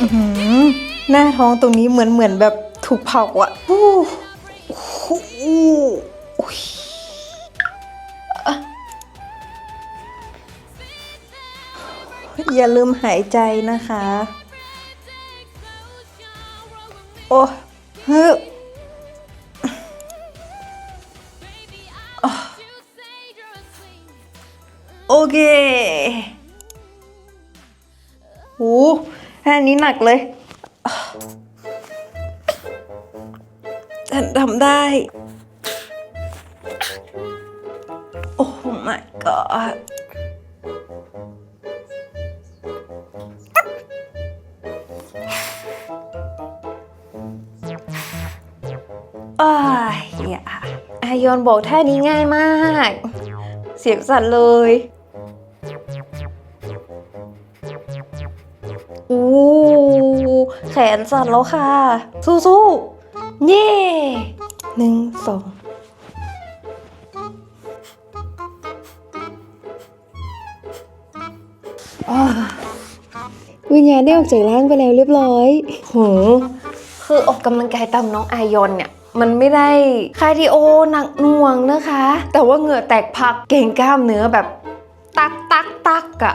อื้อหือหน้าท้องตรงนี้เหมือนเหมือนแบบถูกเผาอะโอ้โหอุ๊ยอะอย่าลืมหายใจนะคะ โอ้ฮึโอเคโอ้ อันนี้หนักเลยฉันทำได้ โอ้ my god อ้ายอย่าอายอนบอกท่านี้ง่ายมาก เสียงสั่นเลย อู้แขนสั่นแล้วค่ะ สู้ๆเย่หนึ่งสองอ้าวิญญาณได้ออกจากร่างไปแล้วเรียบร้อยโหคือออกกำลังกายตามน้องอายอนเนี่ย มันไม่ได้คาร์ดิโอหนักหน่วงนะคะ แต่ว่าเหงื่อแตกพักเก่งกล้ามเนื้อแบบ ตักตักตักอะ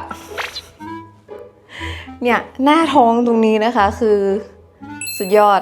เนี่ยหน้าท้องตรงนี้นะคะคือสุดยอด